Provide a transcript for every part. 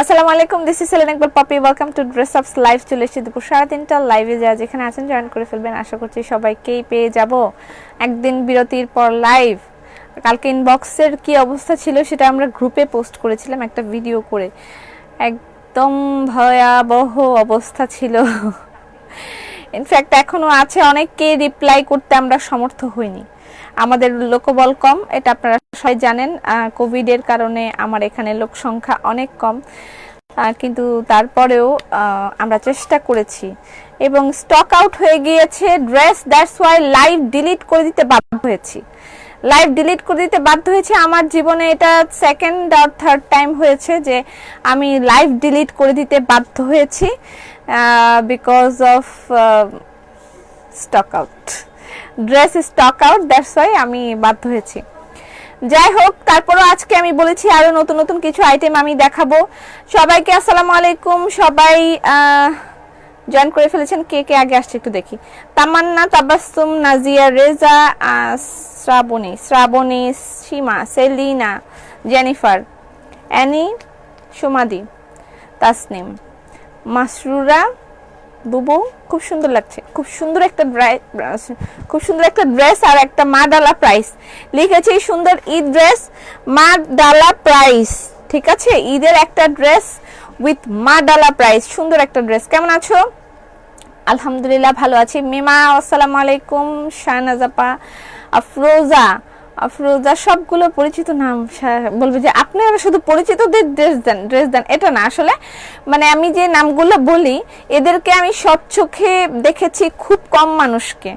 আসসালামু আলাইকুম this is সেলেন একবার Poppy welcome to dress ups live চলে এসেছি দুপুর সাড়ে তিনটা লাইভে যা যেখানে আছেন জয়েন করে ফেলবেন। আশা করছি সবাইকেই পেয়ে যাব। একদিন বিরতির পর লাইভ কালকে ইনবক্সের কি অবস্থা ছিল সেটা আমরা গ্রুপে পোস্ট করেছিলাম, একটা ভিডিও করে। একদম ভয়াবহ অবস্থা ছিল। ইনফ্যাক্ট এখনও আছে, অনেককে রিপ্লাই করতে আমরা সমর্থ হইনি। আমাদের লোকবল কম, এটা আপনারা সবাই জানেন। কোভিডের কারণে আমার এখানে লোক সংখ্যা অনেক কম। কিন্তু তারপরেও আমরা চেষ্টা করেছি। এবং স্টক আউট হয়ে গিয়েছে dress that's why live delete করে দিতে বাধ্য হয়েছি। লাইভ ডিলিট করে দিতে বাধ্য হয়েছে, আমার জীবনে এটা সেকেন্ড আর থার্ড টাইম হয়েছে যে আমি লাইভ ডিলিট করে দিতে বাধ্য হয়েছি because of stock out dress stock out that's why আমি বাধ্য হয়েছি। যাই হোক, তারপরও আজকে আমি বলেছি আরও নতুন নতুন কিছু আইটেম আমি দেখাবো। সবাইকে আসসালামু আলাইকুম। সবাই জয়েন করে ফেলেছেন। কে কে আগে আসছে একটু দেখি। তামান্না তাবাসুম নাজিয়া, রেজা শ্রাবণী শ্রাবণী, সীমা, সেলিনা, জেনিফার, অ্যানি, সুমাদি, তাসনিম, মাসরুরা বুবু, খুব সুন্দর লাগছে। খুব সুন্দর একটা ড্রেস খুব সুন্দর একটা ড্রেস আর একটা মা ডালা প্রাইস লিখেছি সুন্দর ঈদ ড্রেস মা ডালা প্রাইস ঠিক আছে? ঈদের একটা ড্রেস উইথ মা ডালা প্রাইস সুন্দর একটা ড্রেস কেমন আছো? আলহামদুলিল্লাহ ভালো আছি। মিমা, আসসালামু আলাইকুম। শাহনাজাপা আফরোজা আফরোজা সবগুলো পরিচিত নাম বলবে যে আপনারা শুধু পরিচিতদের ড্রেস দেন ড্রেস দেন। এটা না, আসলে মানে আমি যে নামগুলো বলি, এদেরকে আমি সৎ চোখে দেখেছি খুব কম মানুষকে।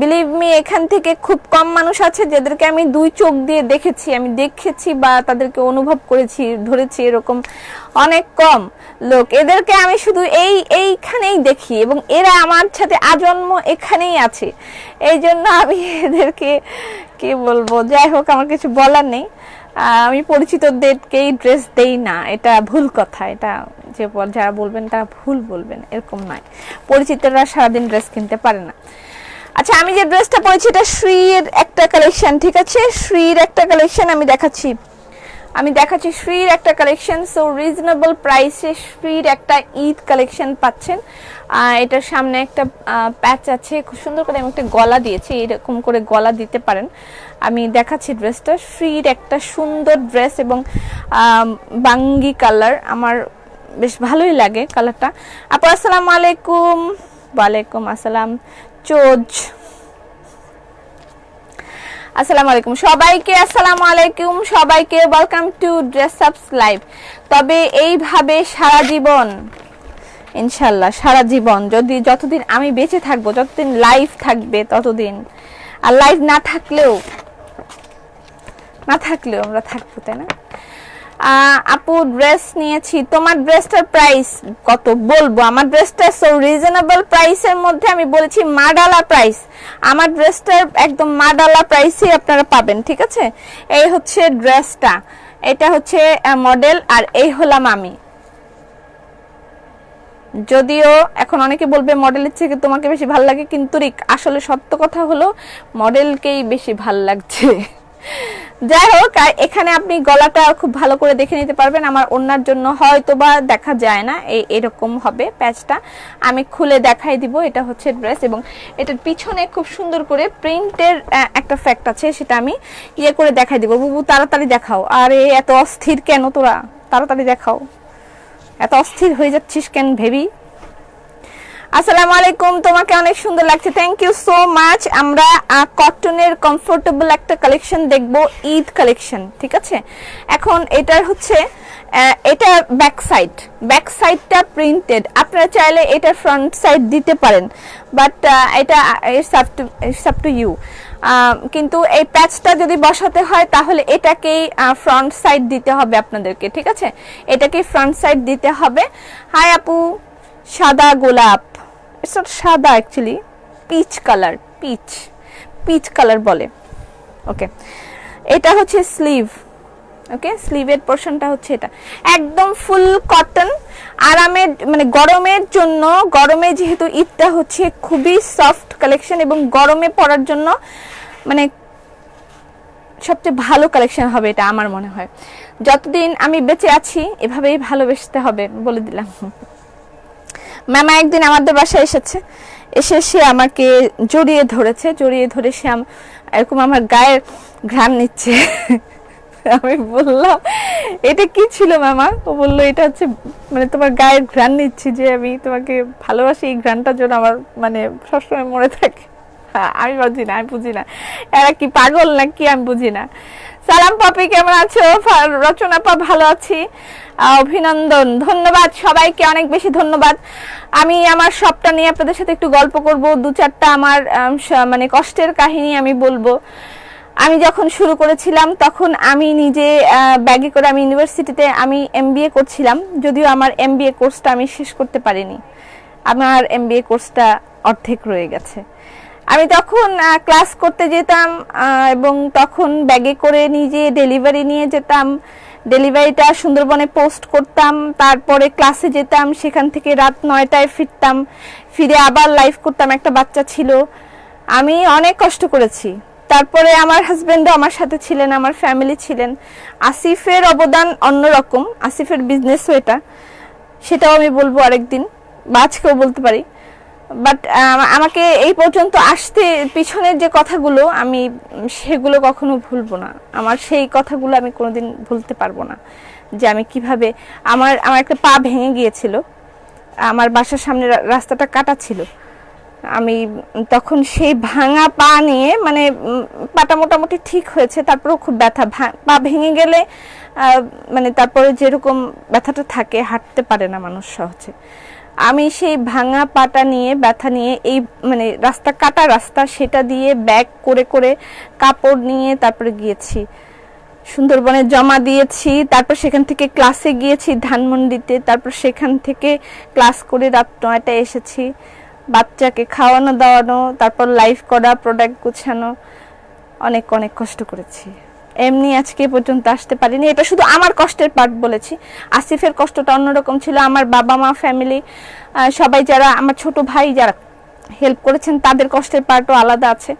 বিলিভ মি এখান থেকে খুব কম মানুষ আছে যাদেরকে আমি দুই চোখ দিয়ে দেখেছি, আমি দেখেছি বা তাদেরকে অনুভব করেছি, ধরেছি এরকম। অনেক কম। লোক, এদেরকে আমি শুধু এই, এইখানেই দেখি এবং এরা আমার সাথে আজন্ম এখানেই আছে। এই জন্য আমি এদেরকে, কি বলব, যাই হোক, আমার কিছু বলার নেই। আমি পরিচিতদেরকেই ড্রেস দেই না, এটা ভুল কথা, এটা যে যারা বলবেন তারা ভুল বলবেন, এরকম নয়। পরিচিতরা সারাদিন ড্রেস কিনতে পারে না। আচ্ছা আমি যে ড্রেসটা পরেছি, এটা শ্রীর একটা কালেকশন ঠিক আছে? শ্রীর একটা কালেকশন আমি দেখাচ্ছি। আমি দেখাচ্ছি শ্রীর একটা কালেকশন সো রিজনেবল প্রাইসে শ্রীর একটা ঈদ কালেকশন পাচ্ছেন। এটার সামনে একটা প্যাচ আছে, খুব সুন্দর করে আমি একটা গলা দিয়েছি, এরকম করে গলা দিতে পারেন। আমি দেখাচ্ছি ড্রেসটা শ্রীর একটা সুন্দর ড্রেস এবং বাঙ্গি কালার আমার বেশ ভালোই লাগে কালারটা আপু, আসসালামু আলাইকুম। ওয়ালাইকুম আসসালাম। চোজ। আসসালামু আলাইকুম। সবাইকে আসসালামু আলাইকুম। সবাইকে welcome to dress ups live তবে এইভাবে সারা জীবন ইনশাল্লাহ সারা জীবন, যদি যতদিন আমি বেঁচে থাকব, যতদিন লাইফ থাকবে ততদিন, আর লাইফ না থাকলেও না থাকলেও আমরা থাকব, তাই না? আপু ড্রেস নিয়েছি। তোমার ড্রেসটার প্রাইস কত? বলব, আমার ড্রেসটা সো রিজনেবল প্রাইসের মধ্যে আমি বলেছি মাডালা প্রাইস আমার ড্রেসটার একদম মাডালা প্রাইসই আপনারা পাবেন, ঠিক আছে? এই হচ্ছে ড্রেসটা এটা হচ্ছে মডেল আর এই হলাম আমি। যদিও এখন অনেকে বলবে মডেলের থেকে তোমাকে বেশি ভালো লাগে, কিন্তু রিক, আসলে সত্য কথা হলো মডেলকেই বেশি ভালো লাগছে। যাই হোক, আর এখানে আপনি গলাটা খুব ভালো করে দেখে নিতে পারবেন। আমার ওনার জন্য হয়তো বা দেখা যায় না, এই এরকম হবে প্যাচটা। আমি খুলে দেখাই দিব, এটা হচ্ছে ড্রেস এবং এটার পিছনে খুব সুন্দর করে প্রিন্টের একটা ফ্যাক্ট আছে, সেটা আমি ইয়ে করে দেখাই দিব। বুবু, তাড়াতাড়ি দেখাও। আর আরে, এত অস্থির কেন তোরা? তাড়াতাড়ি দেখাও। এত অস্থির হয়ে যাচ্ছিস কেন ভেবি? আসসালামু আলাইকুম তোমাকে অনেক সুন্দর লাগছে। থ্যাংক ইউ সো মাচ আমরা কটনের কমফোর্টেবল একটা কালেকশন দেখব ঈদ কালেকশন ঠিক আছে? এখন এটার হচ্ছে এটা ব্যাক সাইড ব্যাক সাইডটা প্রিন্টেড আপনারা চাইলে এটা ফ্রন্ট সাইড দিতে পারেন বাট এটা it's up to to you কিন্তু এই প্যাচটা যদি বসাতে হয়, তাহলে এটাকেই ফ্রন্ট সাইড দিতে হবে আপনাদেরকে, ঠিক আছে? এটাকেই ফ্রন্ট সাইড দিতে হবে। হাই আপু, সাদা গোলাপ। ইটস নট সাদা actually peach colour peach peach colour বলে। ওকে এটা হচ্ছে স্লিভ ওকে স্লিভের পোর্শনটা হচ্ছে এটা। একদম ফুল কটন আরামের মানে গরমের জন্য, গরমে যেহেতু ঈদটা হচ্ছে খুবই সফট কালেকশন এবং গরমে পরার জন্য মানে সবচেয়ে ভালো কালেকশন হবে এটা আমার মনে হয়। যতদিন আমি বেঁচে আছি, এভাবেই ভালোবেসতে হবে বলে দিলাম। মামা একদিন আমাদের বাসায় এসেছে। এসে সে আমাকে জড়িয়ে ধরেছে, জড়িয়ে ধরে সে এরকম আমার গায়ের ঘ্রাণ নিচ্ছে। আমি বললাম, এটা কি ছিল মামা? ও বলল, এটা হচ্ছে মানে তোমার গায়ের ঘ্রাণ নিচ্ছি যে আমি তোমাকে ভালোবাসি, এই ঘ্রাণটার জন্য আমার মানে সবসময় মনে থাকে। আমি বুঝি না, আমি বুঝি না। এরা কি পাগল না কি আমি বুঝি না। সালাম পাপি, কেমন আছো? ফা- রচনা পা, ভালো আছি। অভিনন্দন। ধন্যবাদ সবাইকে, অনেক বেশি ধন্যবাদ। আমি আমার সবটা নিয়ে আপনাদের সাথে একটু গল্প করব। দু চারটা আমার মানে কষ্টের কাহিনী আমি বলব। আমি যখন শুরু করেছিলাম, তখন আমি নিজে ব্যাগে করে আমি ইউনিভার্সিটিতে আমি এমবিএ করছিলাম। যদিও আমার এমবিএ কোর্সটা আমি শেষ করতে পারিনি। আমার এমবিএ কোর্সটা অর্ধেক রয়ে গেছে। আমি তখন ক্লাস করতে যেতাম এবং তখন ব্যাগে করে নিজে ডেলিভারি নিয়ে যেতাম। ডেলিভারিটা সুন্দরবনে পোস্ট করতাম, তারপরে ক্লাসে যেতাম, সেখান থেকে রাত নয়টায় ফিরতাম। ফিরে আবার লাইভ করতাম, একটা বাচ্চা ছিল। আমি অনেক কষ্ট করেছি। তারপরে আমার হাজব্যান্ডও আমার সাথে ছিলেন, আমার ফ্যামিলি ছিলেন। আসিফের অবদান অন্যরকম, আসিফের বিজনেসও এটা। সেটাও আমি বলব আরেকদিন, বা আজকেও বলতে পারি। বাট আমাকে এই পর্যন্ত আসতে, পিছনের যে কথাগুলো, আমি সেগুলো কখনো ভুলবো না। আমার সেই কথাগুলো আমি কোনোদিন ভুলতে পারব না। যে আমি কীভাবে, আমার আমার একটা পা ভেঙে গিয়েছিল। আমার বাসার সামনে রাস্তাটা কাটা ছিল। আমি তখন সেই ভাঙা পা নিয়ে মানে পাটা মোটামুটি ঠিক হয়েছে, তারপরেও খুব ব্যথা। পা ভেঙে গেলে মানে তারপরে যেরকম ব্যথাটা থাকে, হাঁটতে পারে না মানুষ সহজে। আমি সেই ভাঙা পাটা নিয়ে, ব্যথা নিয়ে এই মানে রাস্তা, কাটা রাস্তা সেটা দিয়ে ব্যাগ করে করে কাপড় নিয়ে তারপরে গিয়েছি। সুন্দরবনে জমা দিয়েছি, তারপর সেখান থেকে ক্লাসে গিয়েছি, ধানমন্ডিতে, তারপর সেখান থেকে ক্লাস করে রাত নয়টায় এসেছি। বাচ্চাকে খাওয়ানো, দাওয়ানো, তারপর লাইভ করা প্রোডাক্ট গুছানো, অনেক অনেক কষ্ট করেছি। এমনি আজকে পর্যন্ত আসতে পারিনি। এটা শুধু আমার কষ্টের পার্ট বলেছি। আসিফের কষ্টটা অন্যরকম ছিল। আমার বাবা মা ফ্যামিলি সবাই যারা, আমার ছোট ভাই যারা হেল্প করেছেন, তাদের কষ্টের পার্টও আলাদা আছে।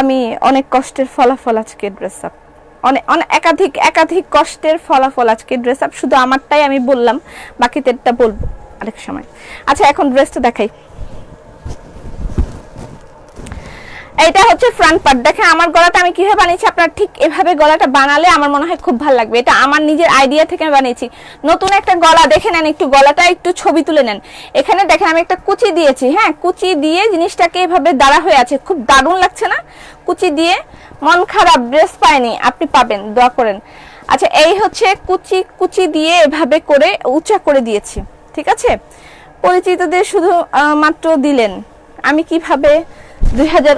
আমি অনেক কষ্টের ফলাফল আজকে ড্রেস আপ অনেক অনেক একাধিক একাধিক কষ্টের ফলাফল আজকে ড্রেস আপ শুধু আমারটাই আমি বললাম, বাকিদেরটা বলব। আরেক সময়। আচ্ছা এখন ড্রেসটা দেখাই। এটা হচ্ছে ফ্রন্ট পার্ট দেখেন, আমার গলাটা আমি কীভাবে বানিয়েছি, আপনার ঠিক এভাবে গলাটা বানালে আমার মনে হয় খুব ভালো লাগবে। এটা আমার নিজের আইডিয়া থেকে বানিয়েছি। নতুন একটা গলা দেখে নেন, একটু গলাটা একটু ছবি তুলে নেন। এখানে দেখেন, আমি একটা কুচি দিয়েছি হ্যাঁ? কুচি দিয়ে জিনিসটাকে এভাবে দাঁড়া হয়ে আছে। খুব দারুণ লাগছে না? কুচি দিয়ে মন খারাপ ড্রেস পায়নি, আপনি পাবেন, দোয়া করেন। আচ্ছা এই হচ্ছে কুচি কুচি দিয়ে এভাবে করে উঁচা করে দিয়েছি, ঠিক আছে? পরিচিতদের শুধু মাত্র দিলেন। আমি কীভাবে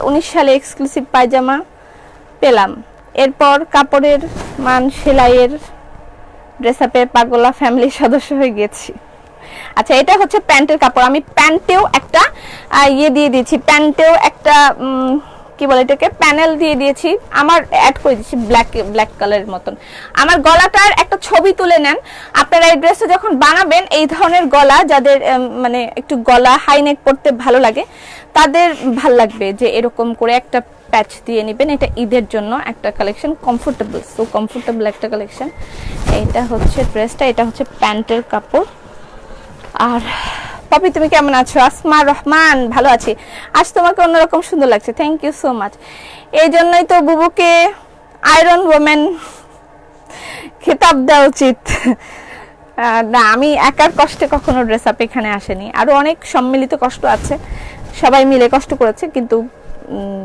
উনিশ সালে এক্সক্লুসিভ পায়জামা পেলাম। এরপর কাপড়ের মান সেলাইয়ের ড্রেস আপে পাগলা ফ্যামিলির সদস্য হয়ে গেছি। আচ্ছা এটা হচ্ছে প্যান্টের কাপড়। আমি প্যান্টেও একটা ইয়ে দিয়ে দিয়েছি। প্যান্টেও একটা কি বলে এটাকে? প্যানেল দিয়ে দিয়েছি। আমার অ্যাড করে দিয়েছি ব্ল্যাক ব্ল্যাক কালারের মতন। আমার গলাটার একটা ছবি তুলে নেন। আপনারা এই ড্রেসটা যখন বানাবেন, এই ধরনের গলা যাদের মানে একটু গলা হাই নেক পরতে ভালো লাগে তাদের ভালো লাগবে যে এরকম করে একটা প্যাচ দিয়ে নেবেন। এটা ঈদের জন্য একটা কালেকশন কমফোর্টেবল সো কমফোর্টেবল একটা কালেকশন এটা হচ্ছে ড্রেসটা এটা হচ্ছে প্যান্টের কাপড়। আর পপি, তুমি কেমন আছো? আসমা, রহমান, ভালো আছি। আজ তোমাকে অন্যরকম সুন্দর লাগছে। থ্যাংক ইউ সো মাচ এই জন্যই তো বুবুকে আয়রন ওমেন খেতাব দেওয়া উচিত। না, আমি একার কষ্টে কখনো ড্রেস আপ এখানে আসেনি। আরও অনেক সম্মিলিত কষ্ট আছে। সবাই মিলে কষ্ট করেছে কিন্তু উম,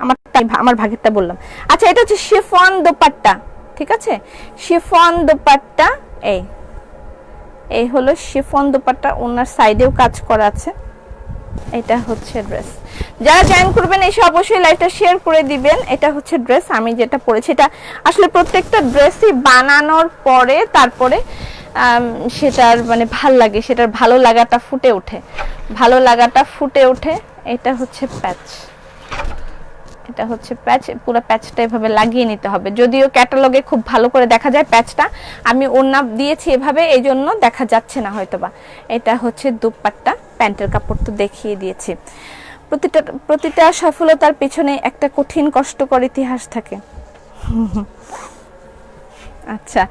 আমারটা আমার ভাগেরটা বললাম। আচ্ছা এটা হচ্ছে শিফন দোপাট্টা ঠিক আছে? শিফন দোপাট্টা এই এই হলো শিফন দোপাট্টা ওনার সাইডেও কাজ করা আছে। এটা হচ্ছে ড্রেস। যারা জয়েন করবেন এসে অবশ্যই লাইভটা শেয়ার করে দিবেন। এটা হচ্ছে ড্রেস আমি যেটা পরেছি। এটা আসলে প্রত্যেকটা ড্রেসই বানানোর পরে তারপরে সেটার মানে ভালো লাগে, সেটার ভালো লাগাটা ফুটে ওঠে। ভালো লাগাটা ফুটে ওঠে, এটা হচ্ছে প্যাচ। এটা হচ্ছে প্যাচ, পুরো প্যাচটা এভাবে লাগিয়ে নিতে হবে। যদিও ক্যাটালগে খুব ভালো করে দেখা যায় প্যাচটা, আমি ওড়না দিয়েছি এভাবে, এই জন্য দেখা যাচ্ছে না হয়তোবা। এটা হচ্ছে দুপাট্টা, প্যান্টের কাপড় তো দেখিয়ে দিয়েছি। প্রতিটা প্রতিটা সফলতার পিছনে একটা কঠিন কষ্টকর ইতিহাস থাকে। আচ্ছা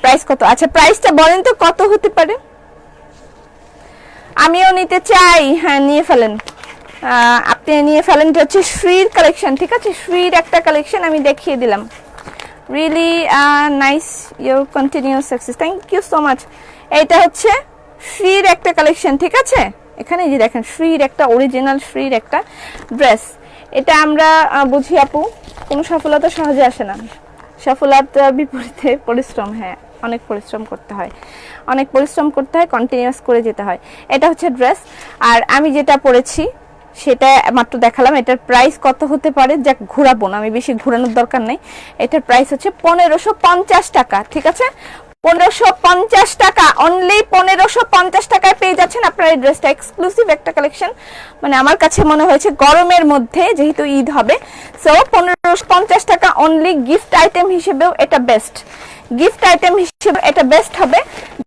প্রাইস কত? আচ্ছা প্রাইসটা বলেন তো, কত হতে পারে? আমিও নিতে চাই। হ্যাঁ নিয়ে ফেলেন। আপনি নিয়ে ফেলেন এটা হচ্ছে শ্রীর কালেকশন ঠিক আছে? শ্রীর একটা কালেকশন আমি দেখিয়ে দিলাম। Really nice your continue success thank you so much এটা হচ্ছে শ্রীর একটা কালেকশন ঠিক আছে? এখানে যে দেখেন শ্রীর একটা অরিজিনাল শ্রীর একটা ড্রেস এটা আমরা বুঝি আপু, কোনো সফলতা সহজে আসে না। সফলতার বিপরীতে পরিশ্রম হ্যাঁ অনেক পরিশ্রম করতে হয়। অনেক পরিশ্রম করতে হয় কন্টিনিউয়াস করে যেতে হয়। এটা হচ্ছে ড্রেস আর আমি যেটা পরেছি সেটা মাত্র দেখালাম, এটার প্রাইস কত হতে পারে? যাক, ঘোরাবো না, আমি বেশি ঘোরানোর দরকার নেই। এটার প্রাইস হচ্ছে পনেরোশো পঞ্চাশ টাকা, ঠিক আছে? পনেরোশো পঞ্চাশ টাকা অনলি পনেরোশো পঞ্চাশ টাকায় পেয়ে যাচ্ছেন আপনার এই ড্রেসটা এক্সক্লুসিভ একটা কালেকশন মানে আমার কাছে মনে হয়েছে গরমের মধ্যে যেহেতু ঈদ হবে সো পনেরোশো পঞ্চাশ টাকা অনলি গিফট আইটেম হিসেবেও এটা বেস্ট গিফট আইটেম হিসেবে এটা বেস্ট হবে।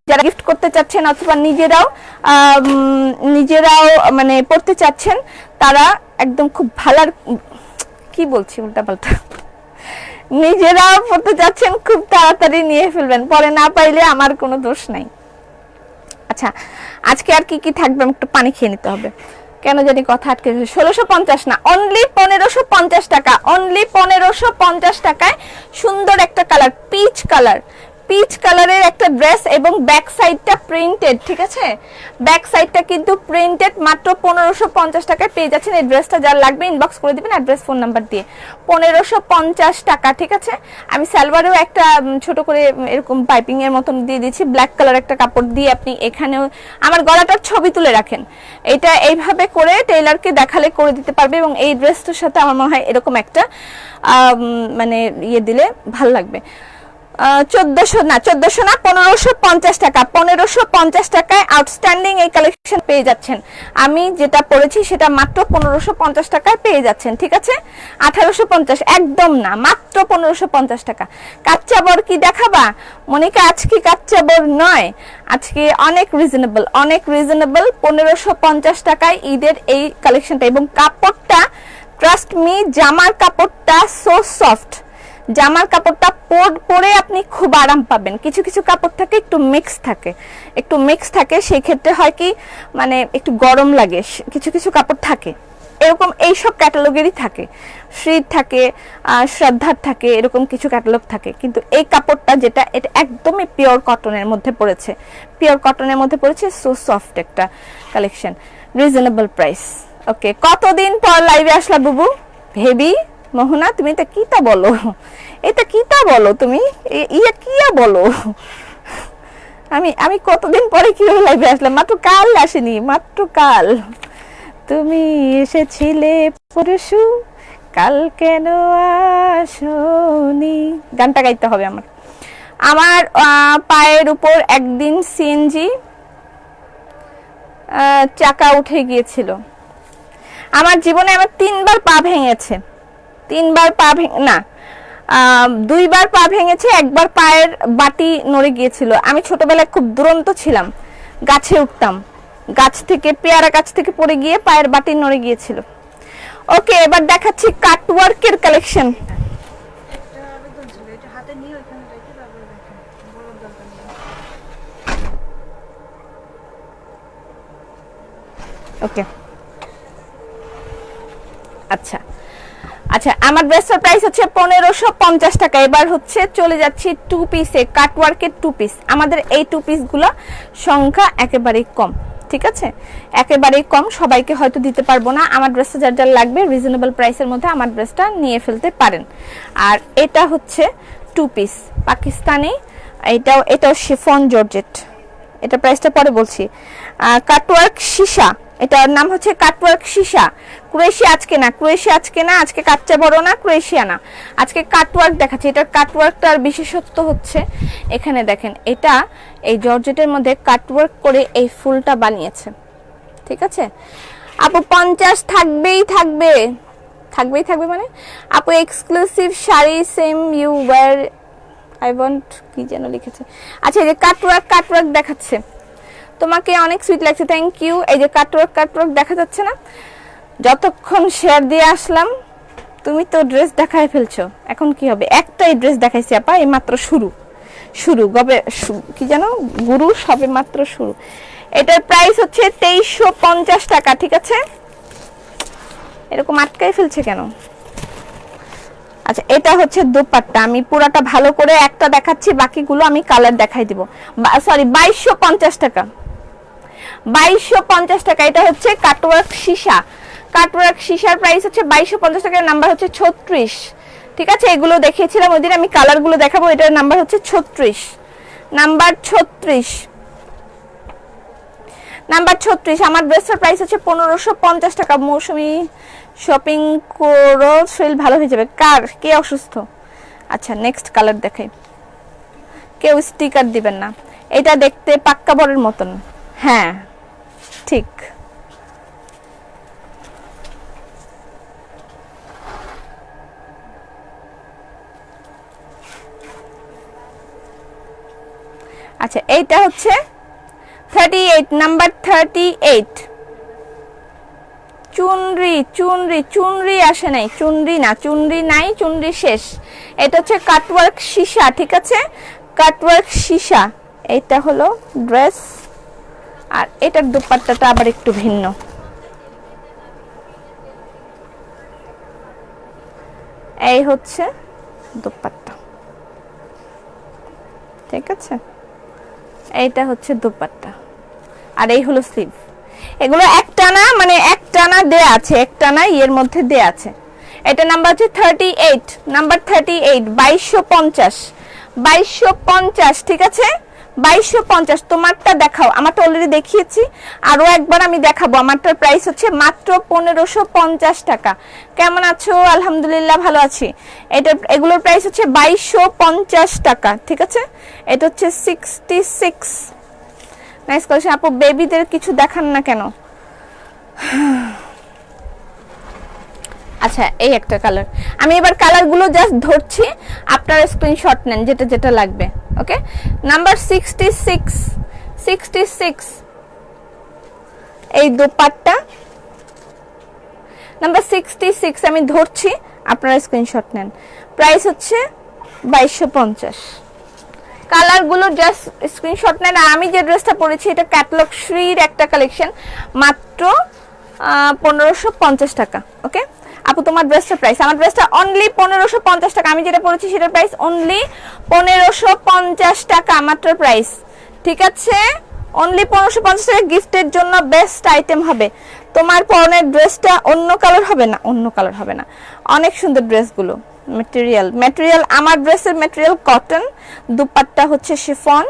যারা গিফট করতে চাচ্ছেন অথবা নিজেরাও নিজেরাও মানে পড়তে চাচ্ছেন, তারা একদম খুব ভালো কি বলছি উল্টা নিজেরাও পড়তে চাচ্ছেন খুব তাড়াতাড়ি নিয়ে ফেলবেন। পরে না পাইলে আমার কোনো দোষ নাই। আচ্ছা আজকে আর কি কি থাকবে একটু পানি খেয়ে নিতে হবে। কেন জানি কথা আটকে গেছে। ষোলোশো পঞ্চাশ না অনলি পনেরোশো পঞ্চাশ টাকা অনলি পনেরোশো পঞ্চাশ টাকায় সুন্দর একটা কালার পিচ কালার পিচ কালারের একটা ড্রেস এবং ব্যাক সাইডটা প্রিন্টেড ঠিক আছে? ব্যাক সাইডটা কিন্তু প্রিন্টেড মাত্র পনেরোশো পঞ্চাশ টাকায় পেয়ে যাচ্ছেন এই ড্রেসটা যার লাগবে ইনবক্স করে দিবেন অ্যাড্রেস ফোন নাম্বার দিয়ে। পনেরোশো পঞ্চাশ টাকা, ঠিক আছে? আমি সালোয়ারেও একটা ছোট করে এরকম পাইপিং এর মতন দিয়ে দিয়েছি। ব্ল্যাক কালার একটা কাপড় দিয়ে আপনি এখানেও, আমার গলাটার ছবি তুলে রাখেন। এটা এইভাবে করে টেইলারকে দেখালে করে দিতে পারবে এবং এই ড্রেসটার সাথে আমার মনে হয় এরকম একটা মানে ইয়ে দিলে ভালো লাগবে। চোদ্দশো না চোদ্দশো না, পনেরোশো পঞ্চাশ টাকা। পনেরোশো পঞ্চাশ টাকায় আউটস্ট্যান্ডিং এই কালেকশন পেয়ে যাচ্ছেন। আমি যেটা সেটা মাত্র পনেরোশো পঞ্চাশ টাকায় পেয়ে যাচ্ছেন, ঠিক আছে? আঠারোশো পঞ্চাশ, একদম না, মাত্র পনেরোশো পঞ্চাশ টাকা। দেখাবা? মনিকা, আজকে কাচ্চা বর নয়, আজকে অনেক রিজনেবল অনেক রিজনেবল পনেরোশো পঞ্চাশ টাকায় ঈদের এই কালেকশনটা এবং কাপড়টা ট্রাস্ট মি জামার কাপড়টা সো সফট জামার কাপড়টা পর- আপনি খুব আরাম পাবেন। কিছু কিছু কাপড় থাকে, একটু মিক্স থাকে। একটু মিক্স থাকে সেই ক্ষেত্রে হয় কি মানে একটু গরম লাগে। কিছু কিছু কাপড় থাকে। এরকম এইসব ক্যাটালগেরই থাকে। শ্রীর থাকে শ্রদ্ধার থাকে, এরকম কিছু ক্যাটালগ থাকে। কিন্তু এই কাপড়টা যেটা, এটা একদমই পিওর কটনের মধ্যে পড়েছে। পিওর কটনের মধ্যে পড়েছে সো সফট একটা কালেকশন রিজনেবল প্রাইস ওকে কতদিন পর লাইভে আসলা বুবু? ভেবি মোহনা, তুমি এটা কিতা বলো? এটা কিতা বলো তুমি? ইয়া কিয়া বলো? আমি আমি কতদিন পরে কীভাবে লাইভে আসলাম? মাত্র কাল আসেনি, মাত্র কাল। তুমি এসেছিলে পরশু, কাল কেন আসনি? গানটা গাইতে হবে আমার। আমার পায়ের উপর একদিন সিএনজি চাকা উঠে গিয়েছিল। আমার জীবনে আমার তিনবার পা ভেঙেছে। তিনবার পা ভেঙে, না দুইবার পা ভেঙেছে, একবার পায়ের বাটি নড়ে গিয়েছিল। আমি ছোটবেলায় খুব দুরন্ত ছিলাম, গাছে উঠতাম। গাছ থেকে, পেয়ারা গাছ থেকে পড়ে গিয়ে পায়ের বাটি নড়ে গিয়েছিল। ওকে, এবার দেখাচ্ছি কাটওয়ার্কের কালেকশন। ওকে। আচ্ছা। আচ্ছা আমার ড্রেসের প্রাইস হচ্ছে পনেরোশো পঞ্চাশ টাকা। এবার হচ্ছে চলে যাচ্ছি টু পিসে কাটওয়ার্কের টু পিস আমাদের এই টু পিসগুলো সংখ্যা একেবারেই কম, ঠিক আছে? একেবারেই কম, সবাইকে হয়তো দিতে পারব না। আমার ড্রেসটা যার যার লাগবে রিজনেবল প্রাইসের মধ্যে আমার ড্রেসটা নিয়ে ফেলতে পারেন। আর এটা হচ্ছে টু পিস পাকিস্তানি, এটাও এটাও শিফন জর্জেট। এটা প্রাইসটা পরে বলছি। কাটওয়ার্ক সীসা এটার নাম হচ্ছে কাটওয়ার্ক সীসা। ক্রোয়েশিয়া আজকে না, ক্রোয়েশিয়া আজকে না, আজকে কাচ্চা বড় না, ক্রোয়েশিয়া না। আজকে কাটওয়ার্ক দেখাচ্ছি, এটার কাটওয়ার্কটার বিশেষত্ব হচ্ছে, এখানে দেখেন, এটা এই জর্জেটের মধ্যে কাটওয়ার্ক করে এই ফুলটা বানিয়েছে। ঠিক আছে? আপু, পঞ্চাশ থাকবেই থাকবে। থাকবেই থাকবে মানে? আপু exclusive sari same you wear I want কি যেন লিখেছে। আচ্ছা এই যে কাটওয়ার্ক কাটওয়ার্ক দেখাচ্ছে। তোমাকে অনেক সুইট লাগছে থ্যাংক ইউ এই যে কাটওয়ার্ক কাটওয়ার্ক দেখা যাচ্ছে না? যতক্ষণ শেয়ার দিয়ে আসলাম, তুমি তো ড্রেস দেখায় ফেলছো। এখন কি হবে? একটাই ড্রেস দেখাইছি আপা, এই মাত্র শুরু। শুরু, গবে কি জানো গুরু সবে মাত্র শুরু। এটার প্রাইস হচ্ছে তেইশশো পঞ্চাশ টাকা, ঠিক আছে? এরকম আটকাই ফেলছে কেন? আচ্ছা এটা হচ্ছে দোপাট্টা। আমি পুরাটা ভালো করে একটা দেখাচ্ছি, বাকিগুলো আমি কালার দেখাই দিব। সরি বাইশশো পঞ্চাশ টাকা। বাইশশো পঞ্চাশ টাকা। এটা হচ্ছে কাটওয়ার্ক সীসা। কাটওয়ার্ক সীসার প্রাইস হচ্ছে বাইশশো পঞ্চাশ টাকার নাম্বার হচ্ছে ছত্রিশ। ঠিক আছে? এগুলো দেখিয়েছিলাম ওই দিন, আমি কালারগুলো দেখাবো, এটার নাম্বার হচ্ছে ছত্রিশ। নাম্বার ছত্রিশ। নাম্বার ছত্রিশ, আমার ড্রেসের প্রাইস হচ্ছে পনেরোশো পঞ্চাশ টাকা। মৌসুমি শপিং করো শরীর ভালো হয়ে যাবে। কার? কে অসুস্থ? আচ্ছা নেক্সট কালার দেখাই। কেউ স্টিকার দিবেন না। এটা দেখতে পাক্কা বরের মতন। হ্যাঁ। ঠিক। আচ্ছা এইটা হচ্ছে thirty eight number thirty eight চুনরি চুনরি চুনরি আসে নাই, চুনরি না, চুনরি নাই, চুনরি শেষ। এটা হচ্ছে কাটওয়ার্ক সীসা, ঠিক আছে? কাটওয়ার্ক সীসা এটা হলো ড্রেস আর এটার দুপাট্টাটা আবার একটু ভিন্ন। এই হচ্ছে দুপাট্টা। ঠিক আছে? এইটা হচ্ছে দুপাট্টা। আর এই হলো স্লিভ এগুলো একটানা মানে একটানা দেয়া আছে, একটানা ইয়ের মধ্যে দেয়া আছে। এটা নাম্বার হচ্ছে thirty eight number thirty eight বাইশশো পঞ্চাশ। বাইশশো পঞ্চাশ, ঠিক আছে? বাইশশো পঞ্চাশ। তোমারটা দেখাও, আমারটা অলরেডি দেখিয়েছি। আরও একবার আমি দেখাবো, আমারটার প্রাইস হচ্ছে মাত্র পনেরোশো পঞ্চাশ টাকা। কেমন আছো? আলহামদুলিল্লাহ ভালো আছি। এটা এগুলোর প্রাইস হচ্ছে বাইশশো পঞ্চাশ টাকা, ঠিক আছে? এটা হচ্ছে সিক্সটি সিক্স নাইস কোয়েশ্চেন আপু বেবিদের কিছু দেখান না কেন? আচ্ছা এই একটা কালার আমি এবার কালারগুলো জাস্ট ধরছি, আপনারা স্ক্রিনশট নেন, যেটা যেটা লাগবে। Okay number sixty six sixty six এই দোপাট্টা। নাম্বার সিক্সটি সিক্স আমি ধরছি, আপনারা স্ক্রিনশট নেন। প্রাইস হচ্ছে বাইশশো পঞ্চাশ। কালারগুলো জাস্ট স্ক্রিনশট নেন। আর আমি যে ড্রেসটা পরেছি, এটা ক্যাটলগ শ্রীর একটা কালেকশন মাত্র পনেরোশো পঞ্চাশ টাকা। ওকে আপু, তোমার ড্রেসটার প্রাইস আমার ড্রেসটা অনলি পনেরোশো পঞ্চাশ টাকা। আমি যেটা পরেছি সেটার প্রাইস অনলি পনেরোশো পঞ্চাশ টাকা, মাত্র প্রাইস ঠিক আছে? অনলি পনেরোশো পঞ্চাশ টাকা গিফটের জন্য বেস্ট আইটেম হবে। তোমার পরনের ড্রেসটা অন্য কালার হবে না? অন্য কালার হবে না। অনেক সুন্দর ড্রেসগুলো মেটেরিয়াল মেটেরিয়াল আমার ড্রেসের মেটেরিয়াল কটন দুপাট্টা হচ্ছে শিফন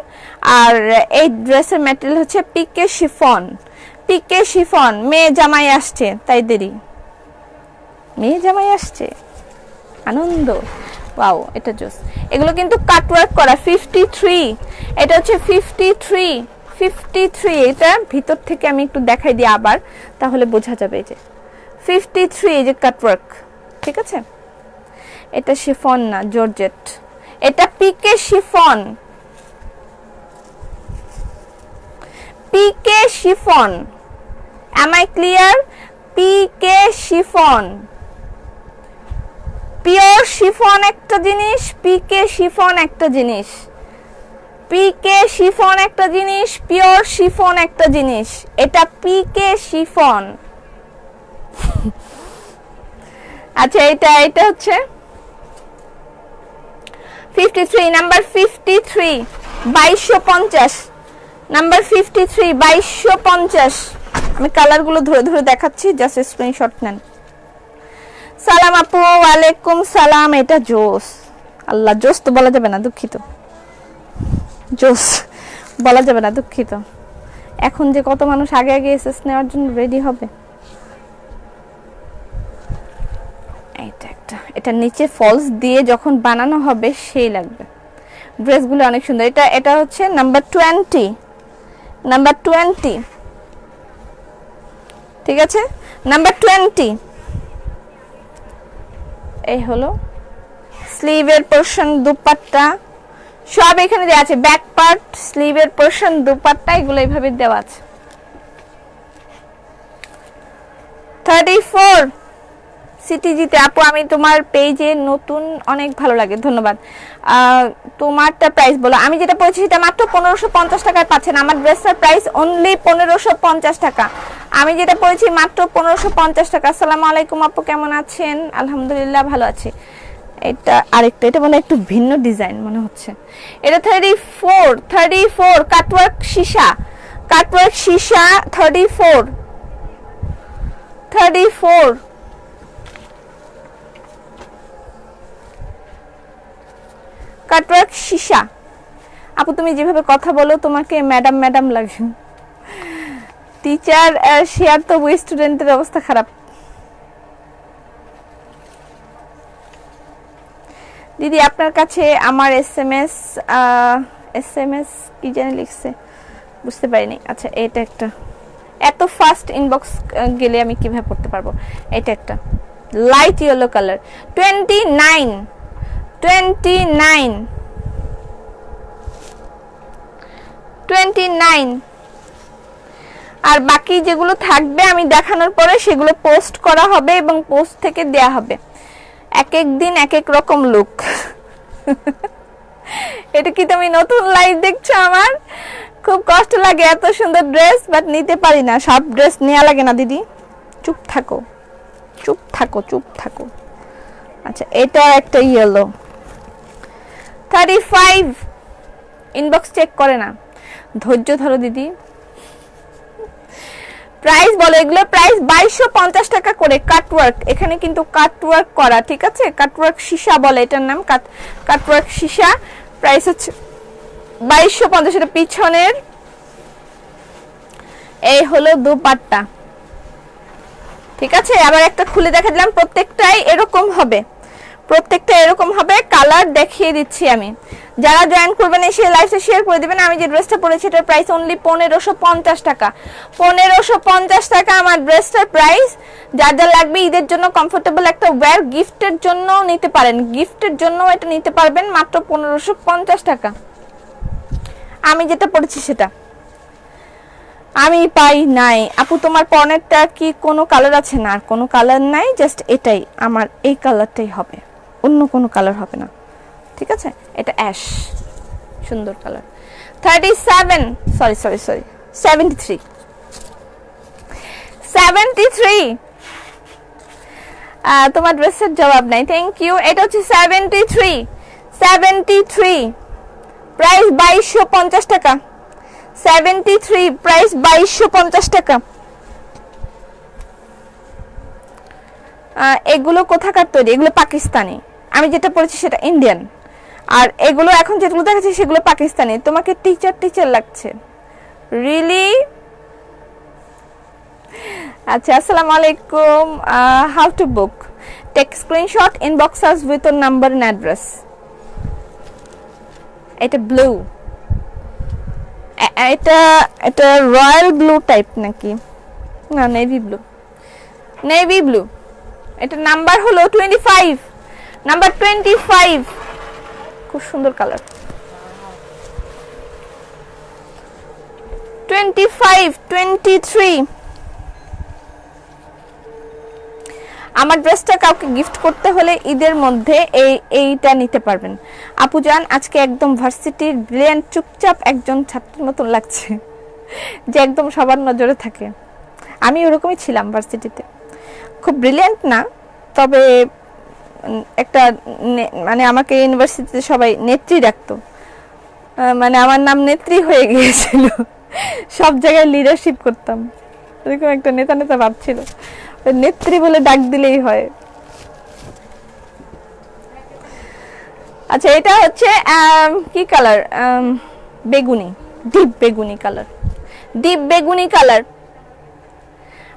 আর এই ড্রেসের মেটেরিয়াল হচ্ছে পিকে শিফন পিকে শিফন মেয়ে জামাই আসছে, তাই দেরি। মেয়ে জামাই আসছে। আনন্দ। ওয়াও, এটা জোস। এগুলো কিন্তু কাটওয়ার্ক করা ফিফটি থ্রি এটা হচ্ছে ফিফটি থ্রি ফিফটি থ্রি এটা ভিতর থেকে আমি একটু দেখাই দিই আবার, তাহলে বোঝা যাবে যে। ফিফটি থ্রি এই যে কাটওয়ার্ক ঠিক আছে? এটা শিফন না জর্জেট এটা PK chiffon PK chiffon am I clear PK chiffon pure chiffon একটা জিনিস, পিকে শিফন একটা জিনিস। পিকে শিফন একটা জিনিস, পিওর শিফন একটা জিনিস। এটা পিকে শিফন। আচ্ছা এটা এটা হচ্ছে fifty three number fifty three বাইশশো পঞ্চাশ। নাম্বার ফিফটি থ্রি বাইশশো পঞ্চাশ। আমি কালারগুলো ধরে ধরে দেখাচ্ছি জাস্ট স্ক্রিনশট নেন। সালাম আপু, ওয়ালাইকুম সালাম। এটা জোস। আল্লাহ, জোস তো বলা যাবে না, দুঃখিত। জোস বলা যাবে না, দুঃখিত। এখন যে কত মানুষ আগে আগে এসএস নেওয়ার জন্য রেডি হবে। এটা একটা। এটা নিচে ফলস দিয়ে যখন বানানো হবে, সেই লাগবে। ড্রেসগুলো অনেক সুন্দর। এটা এটা হচ্ছে নাম্বার টোয়েন্টি নাম্বার টোয়েন্টি ঠিক আছে? নাম্বার টোয়েন্টি এই হলো স্লিভের পোর্শন দুপাট্টা, সব এখানে দেওয়া আছে ব্যাক পার্ট স্লিভের পোর্শন দুপাট্টা, এগুলো এইভাবে দেওয়া আছে। থার্টি ফোর ভার্সিটিজিতে আপু, আমি তোমার পেজে নতুন অনেক ভালো লাগে, ধন্যবাদ। তোমারটা প্রাইস বলো। আমি যেটা বলছি সেটা মাত্র পনেরোশো পঞ্চাশ টাকায় পাচ্ছেন। আমার ড্রেসটার প্রাইস অনলি পনেরোশো পঞ্চাশ টাকা। আমি যেটা পড়েছি মাত্র পনেরোশো পঞ্চাশ টাকা। আসসালামু আলাইকুম, আপু, কেমন আছেন? আলহামদুলিল্লাহ ভালো আছি। এটা আরেকটা, এটা মানে একটু ভিন্ন ডিজাইন মনে হচ্ছে। এটা thirty four thirty four cutwork সীসা কাটওয়ার্ক সীসা thirty four thirty four cutwork সীসা। আপু, তুমি যেভাবে কথা বলো, তোমাকে ম্যাডাম ম্যাডাম লাগে। টিচার শেয়ার তো স্টুডেন্টের অবস্থা খারাপ। দিদি, আপনার কাছে আমার S M S S M S কি জানি লিখছে? বুঝতে পারিনি। আচ্ছা এটা একটা। এত ফাস্ট ইনবক্স গেলে আমি কীভাবে পড়তে পারব? এটা একটা। Light yellow colour twenty nine twenty nine twenty nine আর বাকি যেগুলো থাকবে আমি দেখানোর পরে সেগুলো পোস্ট করা হবে এবং পোস্ট থেকে দেয়া হবে। এক এক দিন এক এক রকম লুক এটা কি তুমি নতুন লাইভ দেখছ আমার? খুব কষ্ট লাগে, এত সুন্দর ড্রেস বাট নিতে পারি না। সব ড্রেস নেওয়া লাগে না, দিদি। চুপ থাকো। চুপ থাকো চুপ থাকো। আচ্ছা এটা একটা yellow thirty five inbox check করে না। ধৈর্য ধরো, দিদি। প্রাইস বলো, এগুলো প্রাইস বাইশশো পঞ্চাশ টাকা করে কাটওয়ার্ক এখানে কিন্তু কাটওয়ার্ক করা, ঠিক আছে? কাটওয়ার্ক সীসা বলে এটার নাম কাট কাটওয়ার্ক সীসা। প্রাইস হচ্ছে বাইশশো পঞ্চাশ এটা পিছনের। এই হলো দুপাট্টা। ঠিক আছে? আবার একটা খুলে দেখা দিলাম, প্রত্যেকটাই এরকম হবে। প্রত্যেকটা এরকম হবে কালার দেখিয়ে দিচ্ছি আমি। যারা জয়েন করবেন এসে লাইভে শেয়ার করে দিবেন। আমি যে ড্রেসটা পরেছি, এটার প্রাইস অনলি পনেরোশো পঞ্চাশ টাকা। পনেরোশো পঞ্চাশ টাকা আমার ড্রেসটার প্রাইস যার যা লাগবে ঈদের জন্য কমফোর্টেবল একটা ওয়্যার গিফটের জন্য নিতে পারেন। গিফটের জন্য এটা নিতে পারবেন মাত্র পনেরোশো পঞ্চাশ টাকা। আমি যেটা পড়েছি সেটা। আমি পাই নাই। আপু, তোমার পনেরটা কি কোনো কালার আছে? না আর কোনো কালার নাই জাস্ট এটাই। আমার এই কালারটাই হবে। অন্য কোনো কালার হবে না। ঠিক আছে? এটা অ্যাশ সুন্দর colour thirty seven sorry sorry sorry seventy three seventy three তোমার ড্রেসের জবাব নাই। থ্যাংক ইউ এটা হচ্ছে seventy three seventy three price বাইশশো পঞ্চাশ টাকা। সেভেন্টি থ্রি প্রাইস বাইশশো পঞ্চাশ টাকা। এগুলো কোথাকার তৈরি? এগুলো পাকিস্তানি। আমি যেটা পড়েছি সেটা ইন্ডিয়ান আর এগুলো এখন যেগুলো দেখাচ্ছি সেগুলো পাকিস্তানি। তোমাকে টিচার টিচার লাগছে। রিলি আচ্ছা আসসালামু আলাইকুম। How to book take screenshot inbox us with number and address এটা ব্লু এটা এটা রয়্যাল ব্লু টাইপ নাকি? না নেভি ব্লু নেভি ব্লু এটা নাম্বার হলো twenty five number twenty five খুব সুন্দর colour twenty five twenty three আমার ড্রেসটা কাউকে গিফট করতে হলে ঈদের মধ্যে এই, এইটা নিতে পারবেন। আপু জান, আজকে একদম ভার্সিটির ব্রিলিয়ান্ট চুপচাপ একজন ছাত্রের মতন লাগছে, যে একদম সবার নজরে থাকে। আমি ওরকমই ছিলাম ভার্সিটিতে। খুব ব্রিলিয়ান্ট না, তবে একটা মানে আমাকে ইউনিভার্সিটিতে সবাই নেত্রী ডাকতো। মানে আমার নাম নেত্রী হয়ে গিয়েছিল। সব জায়গায় লিডারশিপ করতাম। এরকম একটা নেতা নেতা ভাবছিল নেত্রী বলে ডাক দিলেই হয়। আচ্ছা এটা হচ্ছে কি কালার বেগুনি। ডিপ বেগুনি কালার ডিপ বেগুনি কালার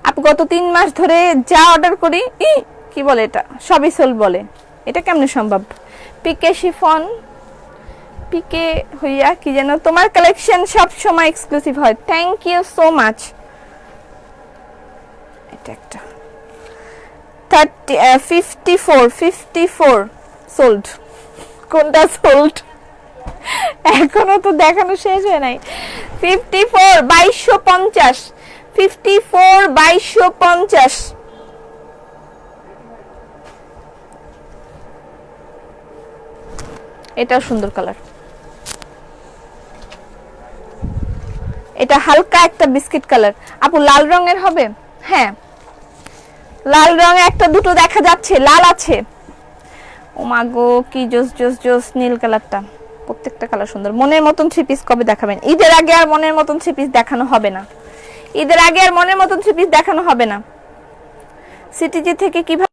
আপ গত তিন মাস ধরে যা অর্ডার করি, ই কি বলে এটা? সবই সোল বলে। এটা কেমনে সম্ভব? পিকে শিফন পিকে হইয়া কি যেন তোমার কালেকশন সব সময় এক্সক্লুসিভ হয়। থ্যাংক ইউ সো মাচ এটা একটা। Thirty fifty four fifty four sold কোনটা সোল্ড এখনও তো দেখানো শেষ হয় নাই। ফিফটি ফোর বাইশশো পঞ্চাশ। ফিফটি ফোর বাইশশো পঞ্চাশ। এটাও সুন্দর কালার। এটা হালকা একটা বিস্কিট কালার। আপু, লাল রঙের হবে? হ্যাঁ। লাল রঙে একটা দুটো দেখা যাচ্ছে, লাল আছে। ও মা গো, কি জোস জোস জোস, নীল কালারটা। প্রত্যেকটা কালার সুন্দর। মনের মতন থ্রি পিস কবে দেখাবেন? ঈদের আগে আর মনের মতন থ্রি পিস দেখানো হবে না। ঈদের আগে আর মনের মতন থ্রি পিস দেখানো হবে না। সিটিজি থেকে কীভাবে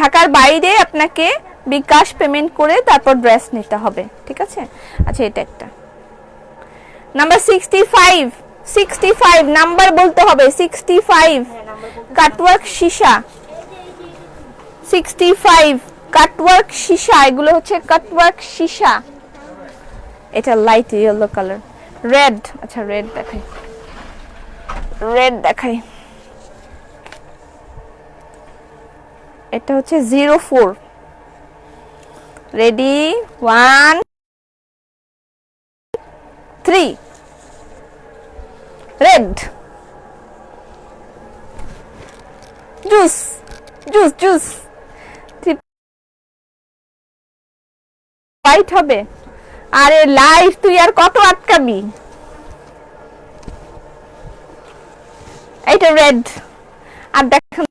ঢাকার বাইরে আপনাকে বিকাশ পেমেন্ট করে তারপর ড্রেস নিতে হবে ঠিক আছে? আচ্ছা এটা একটা। Number sixty five sixty five number বলতে হবে। সিক্সটি ফাইভ কাটওয়ার্ক সীসা। সিক্সটি ফাইভ কাটওয়ার্ক সীসা এগুলো হচ্ছে কাটওয়ার্ক সীসা। এটা লাইট ইয়েলো কালার রেড আচ্ছা রেড দেখাই। রেড দেখাই। এটা হচ্ছে zero four ready one three red juice juice juice white হবে। আরে লাইফ তুই আর কত আটকাবি? এইটা রেড আর দেখেন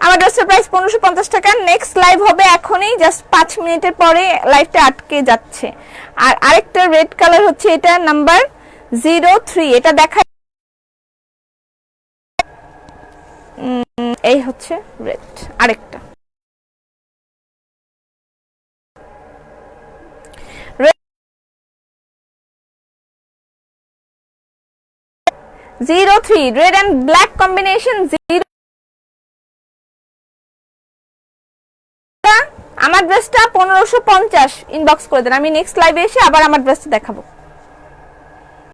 আমার ড্রেসের প্রাইস পনেরোশো পঞ্চাশ টাকা নেক্সট লাইভ হবে এখনই জাস্ট পাঁচ মিনিটের পরে লাইভটা আটকে যাচ্ছে। আর আরেকটা রেড কালার হচ্ছে এটা নাম্বার জিরো থ্রি এটা দেখা এই হচ্ছে রেড আরেকটা। Zero three red and black combination zero আমার ড্রেসটা পনেরোশো পঞ্চাশ ইনবক্স করে দেন। আমি নেক্সট লাইভে এসে আবার আমার ড্রেসটা দেখাবো।